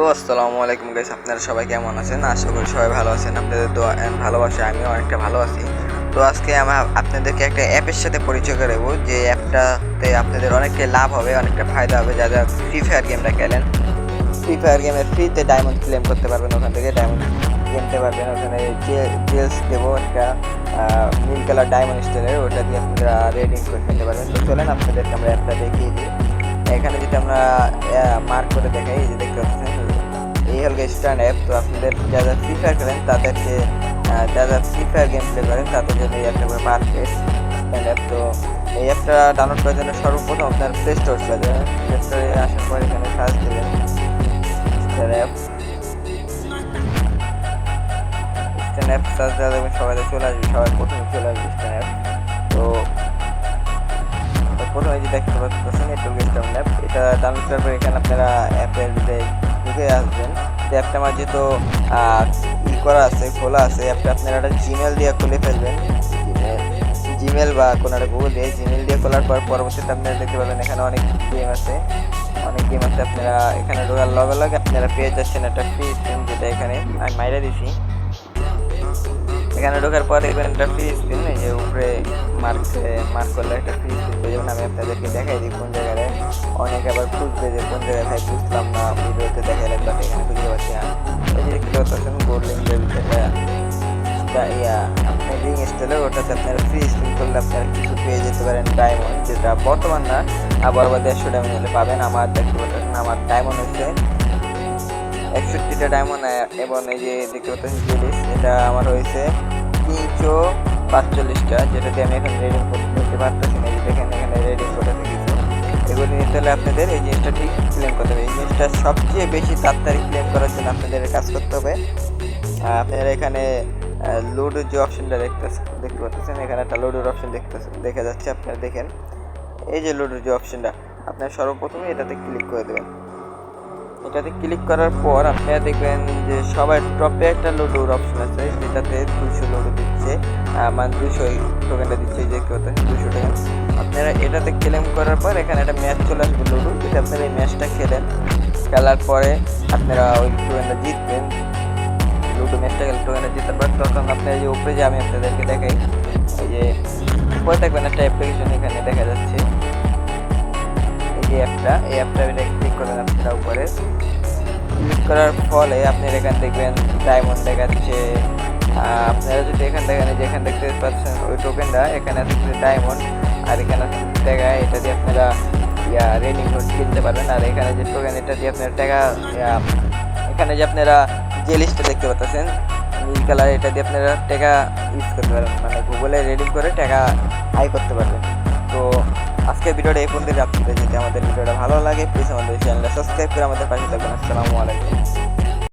তো আসসালামু আলাইকুম গাইস আপনারা সবাই কেমন আছেন? আশা করি সবাই ভালো আছেন, আপনাদের দোয়া অ্যান্ড ভালোবাসা, আমিও অনেকটা ভালো আছি। তো আজকে আমি আপনাদেরকে একটা অ্যাপের সাথে পরিচয় করে দেবো, যে অ্যাপটাতে আপনাদের অনেকটা লাভ হবে, অনেকটা ফায়দা হবে যারা ফ্রি ফায়ার গেমটা খেলেন। ফ্রি ফায়ার গেমের ফ্রিতে ডায়মন্ড ক্লেম করতে পারবেন ওখান থেকে ডায়মন্ড কিনতে পারবেন। ওখানে জেলস দেবো, একটা নীল কালার ডায়মন্ড স্টাইলের ওটা দিয়ে আপনারা রেডিং করে কিনতে পারবেন। তো চলেন আপনাদেরকে আমরা অ্যাপটা দেখিয়ে দিই। এখানে যদি আমরা মার্ক করে দেখাই যে দেখতে হল অ্যাপ তো আপনাদের যারা ফ্রি ফায়ার খেলেন তাদেরকে যারা ফ্রি ফায়ার গেম প্লে করেন তাদের জন্য এই অ্যাপটা পারফেক্ট স্টার্ন অ্যাপ তো এই অ্যাপটা ডাউনলোড করার জন্য সর্বপ্রথম আপনার প্লে স্টোর চলে যাবেন। প্লে স্টোরে আসার পর এখানে সার্চ দেবেন। Star app star app search দেওয়া দেখবেন সবাই চলে আসবে, সবাই প্রথমে চলে আসবে স্টার অ্যাপ তো প্রথমে যে দেখতে পাচ্ছেন নেটওয়ার্ক স্টার অ্যাপ এটা ডাউনলোড করার পর এখানে আপনারা অ্যাপের যে ঢুকে আসবেন। অ্যাপটা আমার যেহেতু করা আছে, খোলা আছে অ্যাপটা আপনারা একটা জিমেল দিয়ে খুলে ফেলবেন। জিমেল বা কোনো একটা গুগল দিয়ে জিমেল দিয়ে খোলার পর পরবর্তীতে আপনারা দেখতে পাবেন এখানে অনেক গেম আছে। অনেক গেম আছে, আপনারা এখানে ঢোকার লগে লগে আপনারা পেয়ে যাচ্ছেন একটা ফ্রি স্ক্রিন যেটা এখানে আমি মাইরা দিছি। এখানে ঢোকার পর দেখবেন একটা ফ্রি স্ক্রিন এই যে উপরে মার্ক মার্ক করলে একটা ফ্রি স্ক্রিন যাবেন। আমি আপনাদেরকে দেখাই দিই কোন জায়গায় অনেক আবার খুঁজবে যে কোন জায়গায় বুঝলাম না, ভিডিওতে দেখাইলাম বাট এখানে খুঁজে পাচ্ছি না। এই যে দেখতে পাচ্ছেন গোল্ড লিঙ্কের ভিতরে ইয়া, আপনি রিং স্টাইলে ওটাতে আপনারা ফ্রি স্পিন করলে আপনারা কিছু পেয়ে যেতে পারেন ডায়মন্ড যেটা বর্তমান না, আবার আবার দেড়শো ডায়মন্ড হলে পাবেন। আমার দেখতে পাচ্ছেন, আমার ডায়মন্ড হচ্ছে একষট্টিটা ডায়মন্ড এবং এই যে দেখতে পাচ্ছেন জিনিস এটা আমার হয়েছে তিনশো পাঁচচল্লিশটা যেটাতে আমি এখন রেডিং করতে পারতেছি না। এখানে রেডিং করে রেখেছি এগুলি নিতে হলে আপনাদের এই জিনিসটা ঠিক ক্লেম করতে হবে। এই জিনিসটা সবচেয়ে বেশি তাড়াতাড়ি ক্লেম করার জন্য আপনাদের কাজ করতে হবে। আপনারা এখানে লুডোর যে অপশনটা দেখতেছেন, দেখতে পাচ্ছেন? এখানে একটা লুডোর অপশন দেখতেছেন। দেখা যাচ্ছে আপনারা দেখেন, এই যে লুডোর যে অপশনটা আপনারা সর্বপ্রথমে এটাতে ক্লিক করে দেবেন। এটাতে ক্লিক করার পর আপনারা দেখবেন যে সবাই টপে একটা লুডোর অপশন আছে, যেটাতে দুশো লুডো দিচ্ছে মানে দুশো টোকেনটা দিচ্ছে যে কেউ দুশো টোকেন আপনারা এটাতে ক্লেম করার পর এখানে একটা ম্যাচ চলে আসবে লুডো যদি আপনারা এই ম্যাচটা খেলেন, খেলার পরে আপনারা ওই টোকেনটা জিতবেন। লুডো ম্যাচটা খেলে টোকেনটা জিতার পর তখন আপনার যে উপরে যে আমি আপনাদেরকে দেখাই, এই যে উপরে দেখবেন একটা অ্যাপ্লিকেশন এখানে দেখা যাচ্ছে। এই যে অ্যাপটা এই অ্যাপটা ক্লিক করবেন আপনারা উপরে ক্লিক করার ফলে আপনার এখানে দেখবেন ডায়মন্ড দেখাচ্ছে আপনারা যদি এখান দেখেন, এই যে এখানে দেখতে পাচ্ছেন, ওই টোকেনটা এখানে আছে ডায়মন্ড আর এখানে টাকা এটা দিয়ে আপনারা, ইয়া রেনিং নোট কিনতে পারবেন। আর এখানে যে টোকেন এটা দিয়ে আপনারা টাকা এখানে যে আপনারা যে লিস্টটা দেখতে পাচ্ছেন, নীল কালার, এটা দিয়ে আপনারা টাকা ইউজ করতে পারবেন। মানে গুগলে রেডিং করে টাকা আই করতে পারবেন। তো আজকের ভিডিওটা এই পর্যন্ত রাখতে যদি আমাদের ভিডিওটা ভালো লাগে প্লিজ আমাদের চ্যানেলটা সাবস্ক্রাইব করে আমাদের পাশে থাকবেন আসসালামু আলাইকুম।